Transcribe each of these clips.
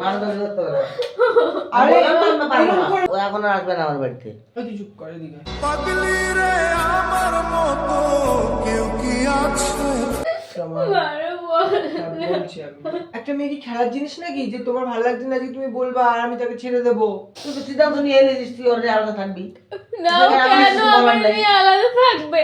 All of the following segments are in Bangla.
মানুষ করতে হবে আরে, না, পারব না। ও এখন আসবে না আমার বাড়িতে। তুই চুপ কর এদিকে আমার- আরে বল। হ্যাঁ, একটা মেয়ে কি খেলার জিনিস নাকি? যে তোমার ভালো লাগছে না যে তুমি বলবা আর আমি তাকে ছেড়ে দেবো। তুই তো সিদ্ধান্ত নিয়ে নিয়েছিস তুই ওর আলাদা থাকবি। না কেন আমার আলাদা থাকবে?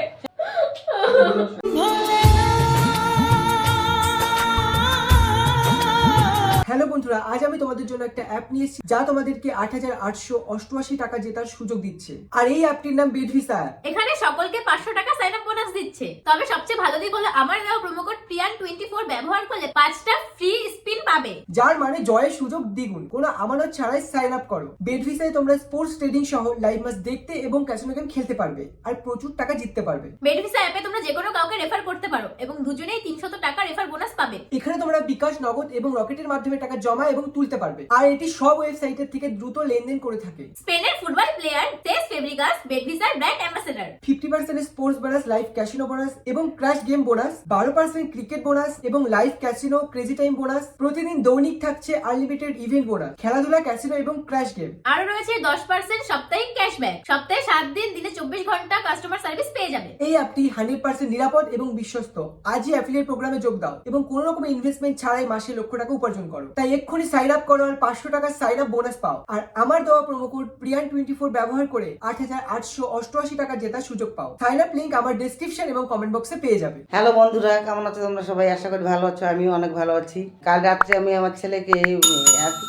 হ্যালো বন্ধুরা আজ আমি তোমাদের জন্য একটা অ্যাপ নিয়ে এসেছি যা তোমাদেরকে আট হাজার আটশো অষ্টআশি টাকা জেতার সুযোগ দিচ্ছে। আর এই অ্যাপটির নাম বেডভিসা অ্যাপ এখানে সকলকে পাঁচশো টাকা সাইন আপ বোনাস দিচ্ছে। তবে সবচেয়ে ভালো দিক হলো আমার দেওয়া promo code Priyan twenty four ব্যবহার করলে পাঁচটা ফ্রি স্পিন পাবে। যার মানে জয়ের সুযোগ দ্বিগুণ। কোনো আমানত ছাড়াই সাইন আপ করো। বেডভিসায় তোমরা স্পোর্টস ট্রেডিং সহ লাইভ ম্যাচ দেখতে এবং ক্যাসিনো গেম খেলতে পারবে আর প্রচুর টাকা জিততে পারবে। বেডভিসা অ্যাপে তোমরা যে কোনো কাউকে রেফার করতে পারো এবং দুজনেই তিনশত টাকা রেফার বোনাস পাবে। এখানে তোমরা বিকাশ নগদ এবং রকেটের মাধ্যমে টাকা জমা এবং তুলতে পারবে। আর এটি সব ওয়েবসাইটের থেকে দ্রুত লেনদেন করে থাকে। স্পেনের ফুটবল প্লেয়ার তেস Fabregas বেডভিসার brand ambassador fifty percent sports bonus live casino bonus এবং ক্র্যাশ গেম বোনাস বারো পার্সেন্ট ক্রিকেট বোনাস এবং live casino crazy time bonus প্রতিদিন দৈনিক থাকছে আনলিমিটেড ইভেন্ট বোনাস খেলাধুলা ক্যাসিনো এবং ক্র্যাশ গেম আরও রয়েছে দশ পার্সেন্ট সাপ্তাহিক ক্যাশব্যাক সপ্তাহে সাত দিন দিনে চব্বিশ ঘণ্টা কাস্টমার সার্ভিস পেয়ে যাবে। এই অ্যাপটি হান্ড্রেড পার্সেন্ট নিরাপদ এবং বিশ্বস্ত। আজই অ্যাফিলিয়েট প্রোগ্রামে যোগ দাও এবং কোনো রকম ইনভেস্টমেন্ট ছাড়াই মাসে লক্ষ টাকা উপার্জন করো। তাই এক্ষুনি সাইন আপ করো আর পাঁচশো টাকার সাইন আপ বোনাস পাও। আর আমার দেওয়া promo code Priyan twenty four ব্যবহার করে আট হাজার আটশো অষ্টআশি টাকা জেতার সুযোগ পাও। সাইন আপ লিঙ্ক আমার ডিসক্রিপশন এবং কমেন্ট বক্সে পেয়ে যাবে। হ্যালো বন্ধুরা, কেমন আছো তোমরা সবাই? আশা করি ভালো আছো, আমিও অনেক ভালো আছি। কাল রাত্রে আমি আমার ছেলেকে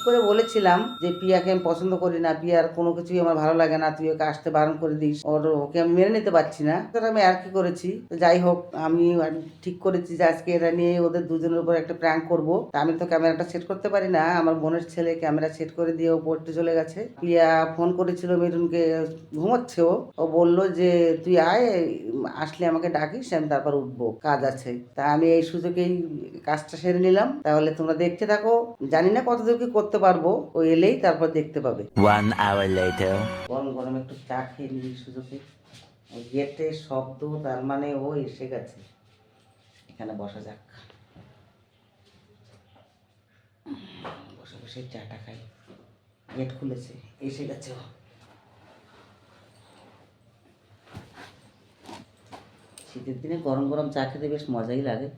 করে বলেছিলাম যে পিয়াকে আমি পছন্দ করি না পিয়ার কোনো কিছুই আমার ভালো লাগে না, তুই ওকে আসতে বারণ করে দিস, ওর, ওকে আমি মেনে নিতে পারছি না। তো আমি আর কি করেছি যাই হোক, আমি ঠিক করেছি যে, আজকে এটা নিয়ে ওদের দুজনের উপর একটা প্র্যাঙ্ক করব। আমি তো ক্যামেরাটা সেট করতে পারি না। আমার বোনের ছেলে ক্যামেরা সেট করে দিয়ে ও পড়তে চলে গেছে। পিয়া ফোন করেছিল মিঠুনকে ঘুমোচ্ছে ও। ও বলল যে তুই আয় আসলে আমাকে ডাকিস আমি তারপর উঠবো। কাজ আছে। তা আমি এই সুযোগেই কাজটা সেরে নিলাম। তাহলে তোমরা দেখতে থাকো। জানি না কতদূর কি করতে পারব। ও এলেই তারপর দেখতে পাবে. গরম গরম একটু চা খেয়ে নিই সুযোগে। গেটে শব্দ তার মানে ও এসে গেছে। এখানে বসা যাক। বসে বসে চাটা খাই। গেট খুলেছে এসে গেছে শীতের দিনে গরম গরম চা খেতে বেশ মজাই লাগে।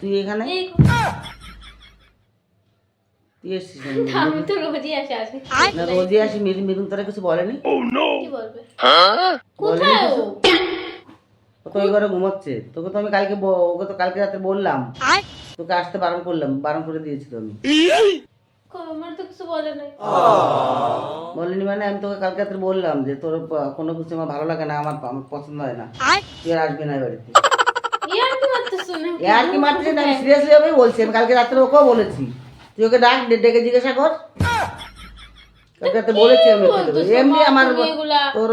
তুই এখানে? তুই এসেছিস আমি তো রোজই আসে আসি। না রোজই আসি মিরুন মিরুন তোরা কিছু বলেনি? কি বলবে? কোথায় ও তো ওই ঘরে ঘুমাচ্ছে। তোকে তো আমি কালকে ওকে তো কালকে রাতে বললাম। তোকে আসতে বারণ করলাম বারণ করে দিয়েছিল আমি। আমার তো কিছু বলে নাই। বলিনি মানে আমি তোকে কালকে রাতে বললাম যে তোর কোনো কিছু আমার ভালো লাগে না আমার আমার পছন্দ হয় না। তুই আর আসবি না এই বাড়িতে। ইয়ার কি মারতে শুনে? আর কি মারছিস না আমি সিরিয়াসলি ভাবেই বলছি আমি কালকে রাত্রে ওকেও বলেছি। তুই ওকে ডাক ডেকে জিজ্ঞাসা কর। রাতে বলেছি আমি ওকে। এমনি আমার তোর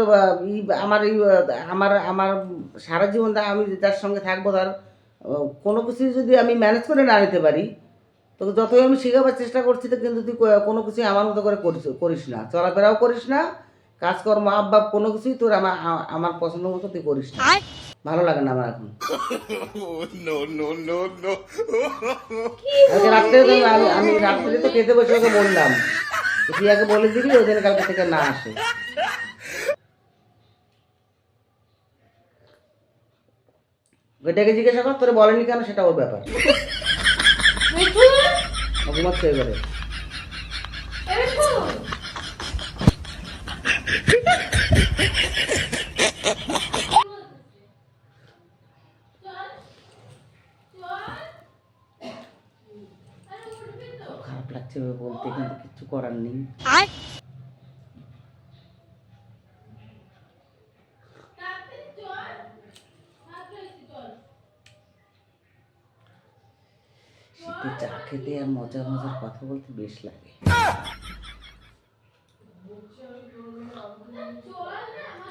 আমার এই আমার আমার সারা জীবন আমি যার সঙ্গে থাকব তার কোনো কিছু যদি আমি ম্যানেজ করে না নিতে পারি তোকে যতই আমি শেখাবার চেষ্টা করছি তো কিন্তু তুই কোনো কিছুই আমার মতো করে করিস করিস না। চলাফেরাও করিস না কাজকর্ম আব্বাব কোনো কিছুই তোর আমার আমার পছন্দ মতো তুই করিস না। ভালো লাগে না আমার এখন। কালকে রাত্রে তো আমি আমি রাত্রে তো খেতে বসে ওকে বললাম। আগে বলে দিবি ওই দিন কালকে থেকে না আসে। ওকে ডেকে জিজ্ঞাসা কর তোরে বলেনি কেন সেটা ওর ব্যাপার। ও ঘুমাচ্ছে এবারে এ মিঠু খারাপ লাগছে বলতে কিন্তু কিছু করার নেই। শীতে চা খেতে আর মজার মজার কথা বলতে বেশ লাগে।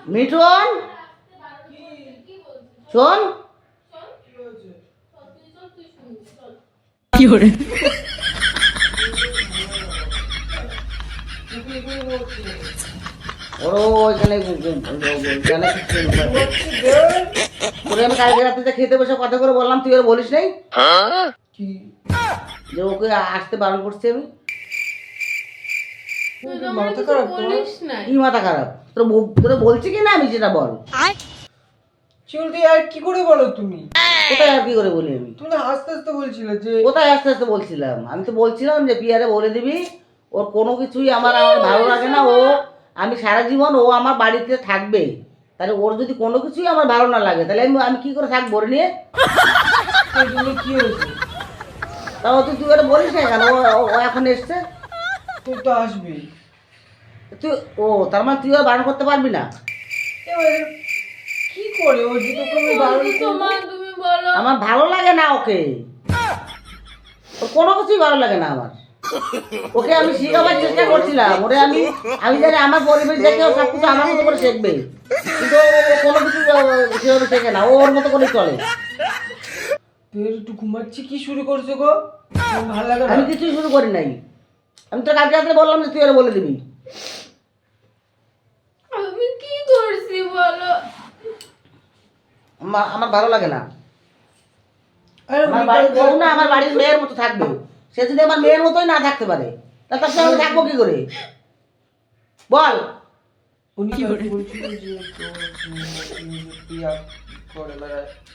মিঠুন! শোন! ওরও ওইখানে গু- গু- গু- গু- জানে কিছু নেই। তোরে আমি কালকে রাতে খেতে বসে কথা করে বললাম তুই আর বলিস নাই? যে ওকে আসতে বারণ করছি আমি। তুই তোর তো আমার মাথা খারাপ তোমার? বলিস কি মাথা খারাপ? তোর বলছি কি না আমি সেটা বল? চলতে আর কি করে বলো তুমি? কোথায় আর কি করে বলি আমি? তুমি না হাসতে হাসতে বলছিলে যে কোথায় আস্তে আস্তে বলছিলাম? আমি তো বলছিলাম যে পিয়ারে বলে দিবি। ওর কোনো কিছুই আমার আমার ভালো লাগে না ও আমি সারা জীবন ও আমার বাড়িতে থাকবে। তাহলে ওর যদি কোনো কিছুই আমার ভালো না লাগে তাহলে আমি আমি কি করে থাকব ওর নিয়ে? কি হয়েছে? তাও তুই তুই ওটা বলিস না কেন? ও ও- ও এখন এসছে? তুই তো আসবি। তুই ও তার মানে তুই আর বারণ করতে পারবি না? কি করে? ও যে আমার ভালো লাগে না ওকে। ওর কোনো কিছুই ভালো লাগে না আমার। ওকে আমি শেখাবার চেষ্টা করছিলাম। ওরে আমি আমি জানি আমার পরিবেশ দেখে ও সব কিছু আমার মতো করে শিখবে। কিন্তু কোনো কিছু সেভাবে শেখে না। ও ওর মতো করে চলে। তুই একটু ঘুমাচ্ছি কি শুরু করছ গো? ভালো লাগে আমি কিছুই শুরু করি নাই। আমি তো কালকে রাত্রে বললাম যে তুই ওরা বলে দিবি। আমি কি করছি বলো? আমার ভালো লাগে না। আরে আমার বাড়ির বউ না আমার বাড়ির মেয়ের মতো থাকবে। সে যদি আমার মেয়ের মতোই না থাকতে পারে তা তার সঙ্গে থাকব কি করে? বল।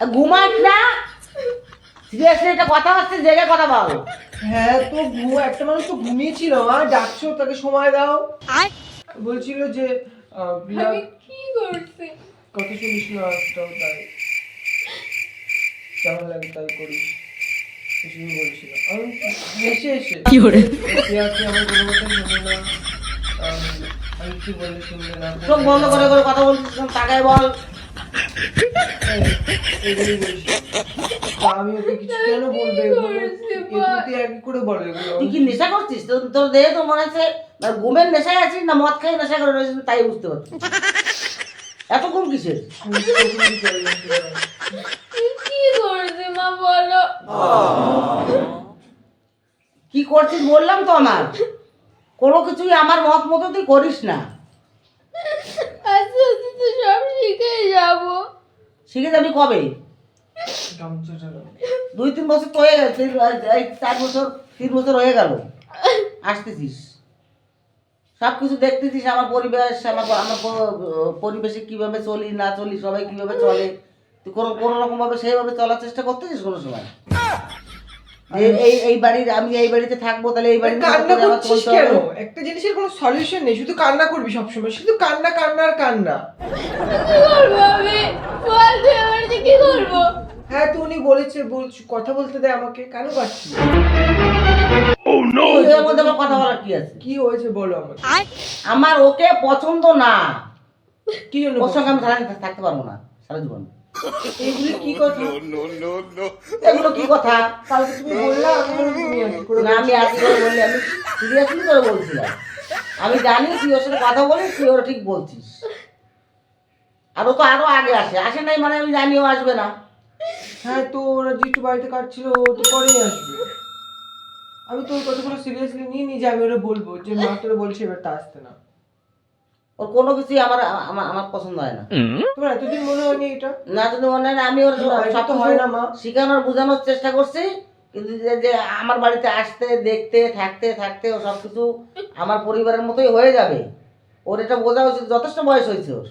আর ঘুমাস না। সিরিয়াসলি এটা কথা হচ্ছে জেগে কথা বল। হ্যাঁ তো ঘুম একটা মানুষ তো ঘুমিয়েছিল মা ডাকছো তাকে সময় দাও। বলছিল যে প্রিয়া কি করছি? কথা শুনিস না তাই। কেমন লাগে তাই করিস। এসবই বলছিল। আমি হেসে এসে কি করে? প্রিয়াকে আমার কোনো কথা শোনে না। আমি কি বললে শুনবে না চোখ বন্ধ করে করে কথা বলছিস তাকায় বল। এই- এইগুলোই আমি ওকে কিছু কেন বলবে? এগুলো এগুলো তুই এক এক করে বলো তুই কি নেশা করছিস? তোর তোর দেহে তো মনে ঘুমের নেশায় আছিস না মদ খাই নেশা করে রয়েছিস তাই বুঝতে পারছি এত ঘুম কিসের? কি করছি মা বলো। কি করছিস? বললাম তো আমার। কোনো কিছুই আমার মত মতো তুই করিস না। আস্তে আস্তে তো সব শিখে যাব। শিখে যাবি কবে? দুই তিন বছর তো হয়ে গেছে এই চার বছর তিন বছর হয়ে গেল। আসতেছিস। সব কিছু দেখতেছিস আমার পরিবেশ আমার আমার পরিবেশে কীভাবে চলি না চলি সবাই কীভাবে চলে। তুই কোনো কোনো রকম ভাবে সেইভাবে চলার চেষ্টা করতেছিস কোনো সময়? এই এই বাড়ির আমি এই বাড়িতে থাকব তাহলে এই বাড়ির মতো কান্না আমার করছিস কেন? একটা জিনিসের কোনো সলিউশন নেই শুধু কান্না করবি সবসময় শুধু কান্না কান্না আর কান্না। কি করব আমি? বল তুই আমার কি করব? হ্যাঁ তো উনি বলেছে বলছি কথা বলতে দেয় আমাকে কেন পাচ্ছি মধ্যে আমার কথা বলার কি আছে? কি হয়েছে বলো আমাকে? আমার ওকে পছন্দ না। কি জন্য ওর সঙ্গে আমি থাকতে পারব না সারা জীবন। এইগুলি কি কথা? এগুলো কি কথা? কালকে তুমি বললাম না আমি আজকে বললি আমি সিরিয়াসলি করে বলছিলাম? আমি জানি তুই ওর সাথে কথা বলিস তুই ওরা ঠিক বলছিস। আর ও তো আরও আগে আসে। আসে নাই মানে আমি জানিও আসবে না। হ্যাঁ তো ওরা যেহেতু বাড়িতে কাটছিল ও তো পরেই আসবে। আমি তো ওর কথাগুলো সিরিয়াসলি নিয়ে নিই যে আমি ওরা বলব যে মা তোরা বলছে এবার তা আসতে না। ওর কোনো কিছুই আমার আমার পছন্দ হয় না। তোমার এতদিন মনে হয়নি এটা? না যদি মনে হয় না আমি ওর সব হয় না, মা। শেখানোর বোঝানোর চেষ্টা করছি। কিন্তু যে আমার বাড়িতে আসতে দেখতে থাকতে থাকতে ও সব কিছু আমার পরিবারের মতোই হয়ে যাবে। ওর এটা বোঝা উচিত যথেষ্ট বয়স হয়েছে ওর।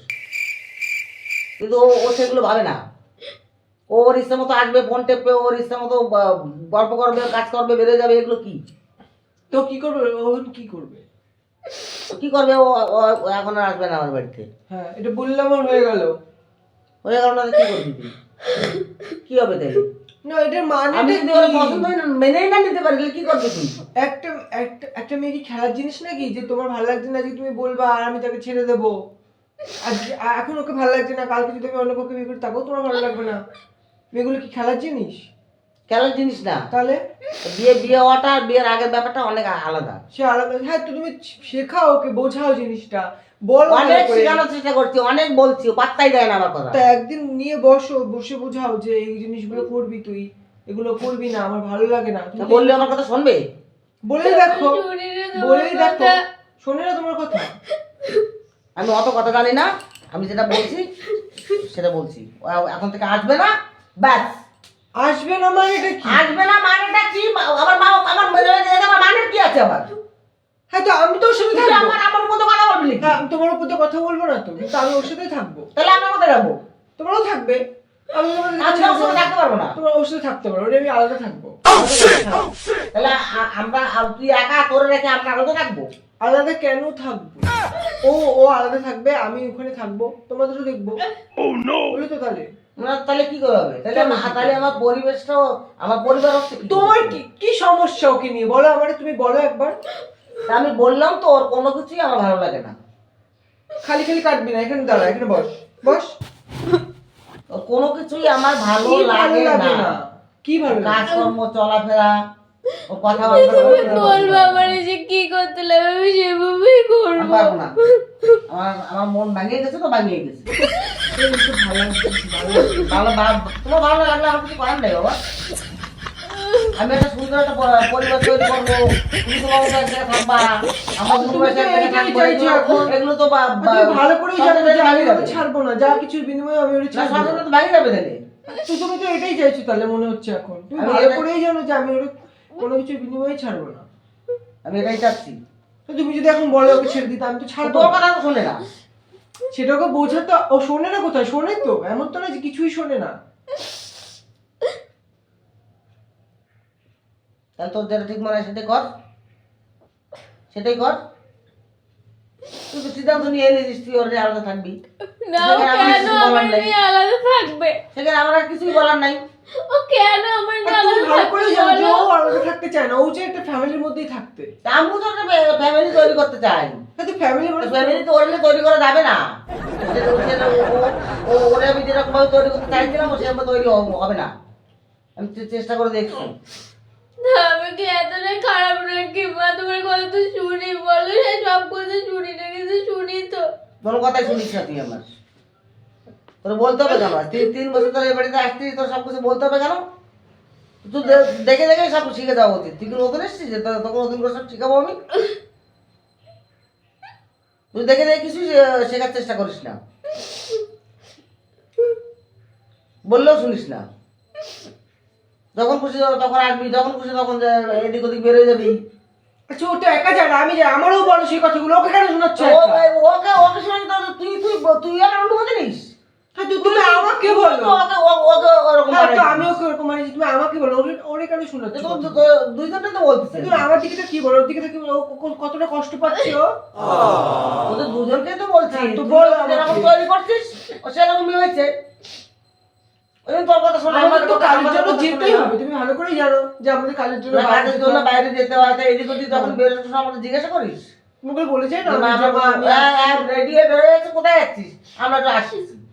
কিন্তু ও ও সেগুলো ভাবে না। ও ওর ইচ্ছা মতো আসবে ফোন টেপবে ওর ইচ্ছা মতো গল্প করবে কাজ করবে বেড়ে যাবে এগুলো কি? তো কি করবে? ও কি করবে? কি করবে? ও এখন আর আসবে না আমার বাড়িতে। হ্যাঁ এটা বললাম হয়ে গেল। হয়ে গেল না কি করবি তুই? কি হবে তাই? না এটার মানে আমি যদি ওর পছন্দ না মেনেই না নিতে পারি কি করবি তুই? একটা একটা একটা মেয়ে কি খেলার জিনিস নাকি? যে তোমার ভালো লাগছে না আজকে তুমি বলবা আর আমি তাকে ছেড়ে দেবো। এখন ওকে ভালো লাগছে না কালকে যদি আমি অন্য কাউকে বিয়ে করি তাকেও তোমার ভালো লাগবে না। মেয়েগুলো কি খেলার জিনিস? কেন জিনিস না। তাহলে? বিয়ে বিয়ে হওয়াটা আর বিয়ের আগের ব্যাপারটা অনেক আলাদা। সে আলাদা। হ্যাঁ তো তুমি শেখাও ওকে বোঝাও জিনিসটা। বলো অনেক শেখানোর চেষ্টা করছি অনেক বলছি পাত্তাই দেয় না আমার কথা। তা একদিন নিয়ে বসো বসে বোঝাও যে এই জিনিসগুলো করবি তুই এগুলো করবি না আমার ভালো লাগে না। বললে আমার কথা শুনবে? বলেই দেখো বলেই দেখো। শোনে না তোমার কথা। আমি অত কথা জানি না আমি যেটা বলছি সেটা বলছি। ও এখন থেকে আসবে না ব্যাস। আসবে না মানে এটা কি? আসবে না মানেটা কি? আমার মা আমার মেয়ে আমার মানের কি আছে আবার হ্যাঁ তো আমি তো ওর সাথে থাকব। আমার আমার মতো কথা বলবি? হ্যাঁ তোমার উপর কথা বলব না তো কিন্তু আমি ওর সাথে থাকব। তাহলে আমি কোথায় যাব তোমরাও থাকবে। আমি তোমার সাথে থাকতে পারব না? তোমরা ওর সাথে থাকতে পারো ওটা আমি আলাদা থাকব। তাহলে আমরা তুই একা তোরে রেখে আমরা আলাদা থাকব? আলাদা কেন থাকব? ও ও আলাদা থাকবে আমি ওখানে থাকব তোমাদেরও দেখব। বলে তো তাহলে। না, তাহলে কি হবে? তাহলে তাহলে আমার পরিবেশটাও আমার পরিবার তোমার কি কি সমস্যা ওকে নিয়ে? বলো আমারে তুমি বলো একবার। আমি বললাম তো ওর কোনো কিছুই আমার ভালো লাগে না। খালি খালি কাটবি না এখানে দাঁড়া এখানে বস বস। কোনো কিছুই আমার ভালো লাগে না। কি ভালো কাজকর্ম চলাফেরা তুমি বলব আমার যে কি করতে লাগে আমি সেভাবেই করব। আমার আমার মন ভাঙিয়ে গেছে তো ভাঙিয়ে গেছে। ভালো ভালো তোমার ভালো লাগলে আমার কিছু করার নেই বাবা। আমি একটা সুন্দর একটা পরিবার তৈরি করব। তুমি থাকবা। আমার এগুলো- তো ভালো যাবে। ছাড়বো না। যা কিছুর বিনিময়ে আমি ছাড়বো সব না। তো ভাঙিয়ে যাবে তাহলে। তুমি তো এটাই চাইছো তাহলে মনে হচ্ছে এখন। তুমি আমি ভালো করেই জানো যে আমি ওকে কোনো কিছুর বিনিময়ে ছাড়বো না। আমি এটাই চাচ্ছি। তো তুমি যদি এখন বলো ওকে ছেড়ে দিতে আমি তো ছাড়বো তোর। কথা তো শোনে না। সেটা ওকে বোঝাতে ও শোনে না কোথায়? শোনে তো। এমন তো না যে কিছুই শোনে না। তাহলে তোর যেটা ঠিক মনে হয় সেটাই কর। সেটাই কর। তুই তো সিদ্ধান্ত নিয়ে নিয়েছিস তুই ওর আলাদা থাকবি। না সেখানে আমার কেন বলার আমার নিয়ে আলাদা থাকবে? সেখানে আমার আর কিছুই বলার নাই। ও কেন আমার ভালো করেই জানো ও আলাদা থাকতে চায় না। ও চায় একটা ফ্যামিলির মধ্যেই থাকতে। তা আমিও তো একটা ফ্যামিলি তৈরি করতে চাই কিন্তু ফ্যামিলি মানে ফ্যামিলি তো ওরলে তৈরি করা যাবে না। ও- ওরে আমি যেরকম ভাবে তৈরি করতে চাইছিলাম ও সেরকম তৈরি হবে না। আমি চেষ্টা করে দেখছি। আমি কি এতটাই খারাপ নাকি মা তোমার কথা তো শুনি বলো সে সব কথা শুনি না কিন্তু শুনি তো। কোনো কথাই শুনিস না তুই আমার। তোর বলতে হবে কেন? তিন তিন বছর ধরে এ বাড়িতে আসছিস তোর সব কিছু বলতে হবে কেন? তুই দেখে দেখে সব শিখে যাওয়া উচিত তুই কি নতুন এসছিস? যে তো- নতুন করে সব শিখাবো আমি? তুই দেখে দেখে কিছু শেখার চেষ্টা করিস না। বললেও শুনিস না। যখন খুশি তখন আসবি যখন খুশি তখন এদিক ওদিক বেরোয় যাবি। আচ্ছা ও তো একা যায় আমি যাই। আমারও বলো সেই কথাগুলো ওকে কেন শোনাচ্ছ ওকে ওকে শুনে তো তুই তুই তুই আমার অনুমতি নিস তুমি আমাকে বলো। ওকে ওকে ওরকম হ্যাঁ তো আমি ওকে ওরকম মানিয়েছি তুমি আমাকে বলো ওরে ওরে কেন শোনাচ্ছ তো তো- তো- বলতেছে। তুমি আমার দিকে কি বলো? ওর দিকে কি বলো? ও ক- কতটা কষ্ট পাচ্ছে ওদের দুজনকেই তো বলছি। হ্যাঁ, তো বল যেরকম তৈরি করছিস ও সেরকমই হয়েছে। জন্য তোর কথা শোনে আমাদের তো কাজের জন্য যেতেই হবে তুমি ভালো করেই জানো যে আমাদের কাজের জন্য বাইরে কাজের জন্য বাইরে যেতে হয় তাই এদিক ওদিক যখন তখন আমাদের জিজ্ঞাসা করিস? মুখে বলে যাই না রেডি হয়ে বেরোয় কোথায় যাচ্ছিস? আমরা তো আসছিস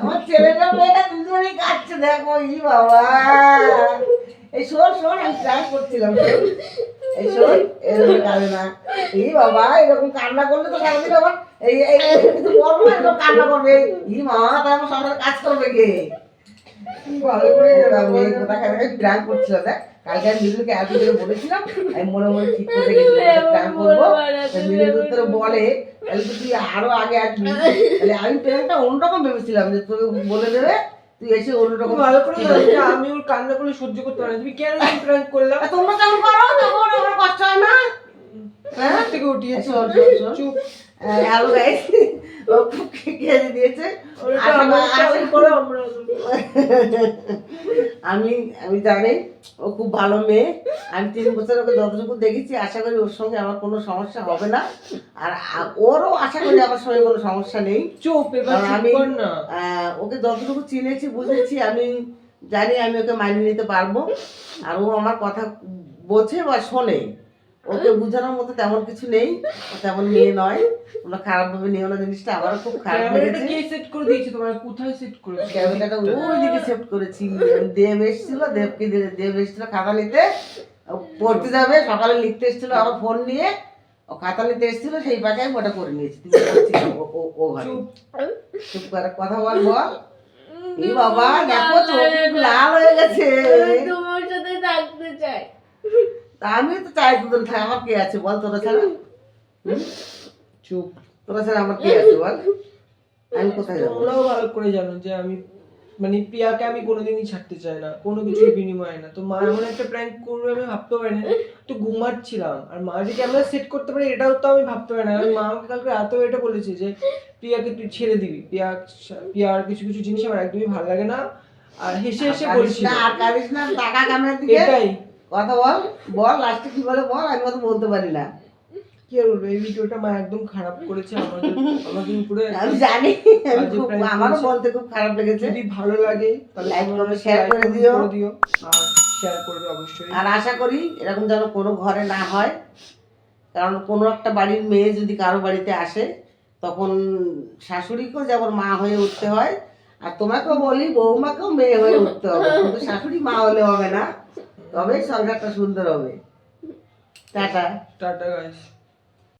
আমার ছেলেটা, মেয়েটা দুজনেই কাটছে দেখো, ই বাবা। এই শোন শোন, আমি ট্রাই করছিলাম এই শোন, এরকম কাঁদে না। এই বাবা, এরকম কান্না করলে তো সারাদিন আবার এই কিছু করব এরকম কান্না করবে। ই মা তাই আমার সংসারে কাজ করবে কে? ভালো করে আমি এই কথা কালকে প্ল্যান করছিলাম দেখ। কালকে আমি মিদুলকে এত করে বলেছিলাম আমি মনে মনে ঠিক করে প্ল্যান করব। মিদুল তোর বলে তাহলে তুই আরও আগে আসবি তাহলে আমি প্ল্যানটা অন্যরকম ভেবেছিলাম যে তোকে বলে দেবে তুই এসে অন্যরকম ভালো করে আমি ওর কান্না করে সহ্য করতে পারি না। তুমি কেন প্র্যাঙ্ক করলাম তোমরা কেমন করো? তখন আমার কষ্ট হয় না। হ্যাঁ? থেকে উঠিয়েছি। চুপ। হ্যালো গাইস ও খুব খেয়ে দিয়েছে। আমার আশা- কাছে করে আমরা আমি আমি জানি ও খুব ভালো মেয়ে। আমি তিন বছর ওকে যতটুকু দেখেছি আশা করি ওর সঙ্গে আমার কোনো সমস্যা হবে না। আর ওরও আশা করি আমার সঙ্গে কোনো সমস্যা নেই। চুপ আমি ওকে যতটুকু চিনেছি বুঝেছি আমি জানি আমি ওকে মানিয়ে নিতে পারব। আর ও আমার কথা বোঝে বা শোনে। ওকে বোঝানোর মতো তেমন কিছু নেই তেমন মেয়ে নয়। তোমরা খারাপ ভাবে নিও না জিনিসটা আমারও খুব খারাপ লেগেছে। কে সেট করে দিয়েছে? তোমার কোথায় সেট করেছে? ক্যামেরাটা ওইদিকে সেট করেছি। দেব এসেছিল দেবকে দেব এসেছিল খাতা নিতে। ও পড়তে যাবে সকালে লিখতে এসেছিল আমার ফোন নিয়ে। ও খাতা নিতে এসেছিল সেই পাকে আমি ওটা করে নিয়েছি। তুমি ও- ও- ও ঘরে। চুপ। চুপ করে কথা বল বল। এই বাবা দেখো চোখ লাল হয়ে গেছে। তোমার সাথে থাকতে চাই তা তো চাই থাকা আমার কে আছে বল তোরা ছাড়া? চুপ তোরা ছাড়া আমার কে আছে বল? আমি কোথায় যাব? তোমরাও ভালো করে জানো যে আমি মানে প্রিয়াকে আমি কোনোদিনই ছাড়তে চাই না কোনো কিছুর বিনিময়ে না। তো মা এমন একটা প্র্যাঙ্ক করবে আমি ভাবতে পারিনি তো ঘুমাচ্ছিলাম আর মা যে ক্যামেরা সেট করতে পারে এটাও তো আমি ভাবতে পারি না। মা আমাকে কালকে রাতেও এটা বলেছে যে প্রিয়াকে তুই ছেড়ে দিবি। প্রিয়া প্রিয়ার কিছু কিছু জিনিস আমার একদমই ভালো লাগে না। আর হেসে হেসে বলছিল না আর কাঁদিস না টাকা ক্যামেরার দিকে। এটাই। কথা বল বল লাস্টে কি বলে বল আমি অত বলতে পারি না। কি আর বলব এই ভিডিওটা মা একদম খারাপ করেছে আমাদের আমাদের উপরে আমি জানি আমারও বলতে খুব খারাপ লেগেছে। যদি ভালো লাগে তাহলে তোমরা করবে, share করে দিও। করে দিও। আর শেয়ার করবে অবশ্যই। আর আশা করি এরকম যেন কোনো ঘরে না হয় কারণ কোনো একটা বাড়ির মেয়ে যদি কারও বাড়িতে আসে তখন শাশুড়িকেও যেমন মা হয়ে উঠতে হয় আর তোমাকেও বলি বৌমাকেও মেয়ে হয়ে উঠতে হবে কিন্তু শাশুড়ি মা হলে হবে না। তবেই সংসারটা সুন্দর হবে। টাটা। Tata guys